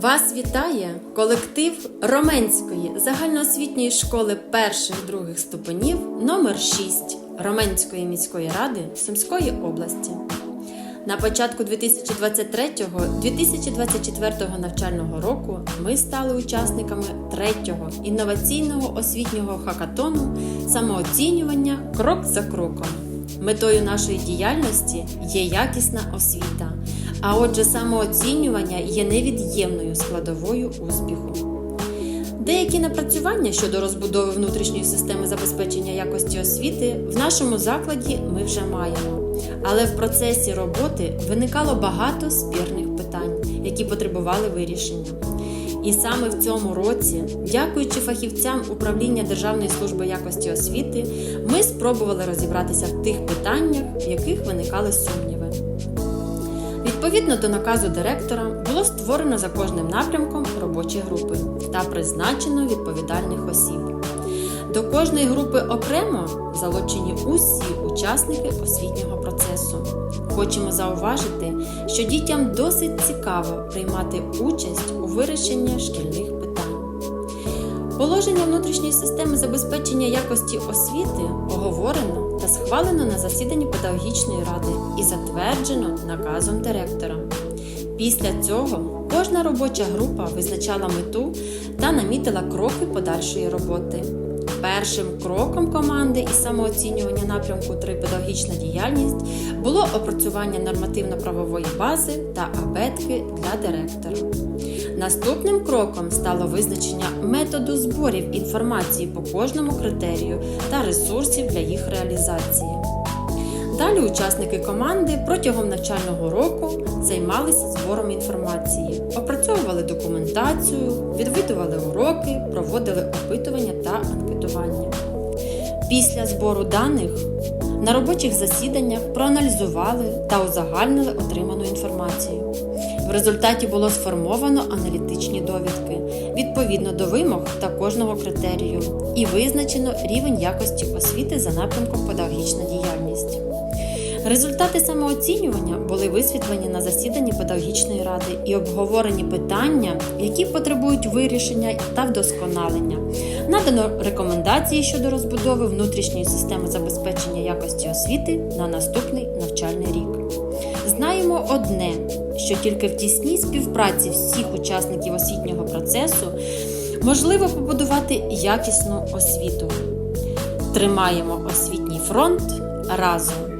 Вас вітає колектив Роменської загальноосвітньої школи перших-других ступенів номер 6 Роменської міської ради Сумської області. На початку 2023-2024 навчального року ми стали учасниками третього інноваційного освітнього хакатону самооцінювання крок за кроком. Метою нашої діяльності є якісна освіта, а отже, самооцінювання є невід'ємною складовою успіху. Деякі напрацювання щодо розбудови внутрішньої системи забезпечення якості освіти в нашому закладі ми вже маємо. Але в процесі роботи виникало багато спірних питань, які потребували вирішення. І саме в цьому році, дякуючи фахівцям управління Державної служби якості освіти, ми спробували розібратися в тих питаннях, в яких виникали сумніви. Відповідно до наказу директора було створено за кожним напрямком робочі групи та призначено відповідальних осіб. До кожної групи окремо залучені усі учасники освітнього процесу. Хочемо зауважити, що дітям досить цікаво приймати участь у вирішенні шкільних питань. Положення внутрішньої системи забезпечення якості освіти оговорено та схвалено на засіданні педагогічної ради і затверджено наказом директора. Після цього кожна робоча група визначала мету та намітила кроки подальшої роботи. Першим кроком команди із самооцінювання напрямку 3 педагогічна діяльність було опрацювання нормативно-правової бази та абетки для директора. Наступним кроком стало визначення методу зборів інформації по кожному критерію та ресурсів для їх реалізації. Далі учасники команди протягом навчального року займалися збором інформації, опрацьовували документацію, відвідували уроки, проводили опитування та анкетування. Після збору даних на робочих засіданнях проаналізували та узагальнили отриману інформацію. В результаті було сформовано аналітичні довідки відповідно до вимог та кожного критерію і визначено рівень якості освіти за напрямком педагогічна діяльність. Результати самооцінювання були висвітлені на засіданні педагогічної ради і обговорені питання, які потребують вирішення та вдосконалення. Надано рекомендації щодо розбудови внутрішньої системи забезпечення якості освіти на наступний навчальний рік. Знаємо одне, що тільки в тісній співпраці всіх учасників освітнього процесу можливо побудувати якісну освіту. Тримаємо освітній фронт разом.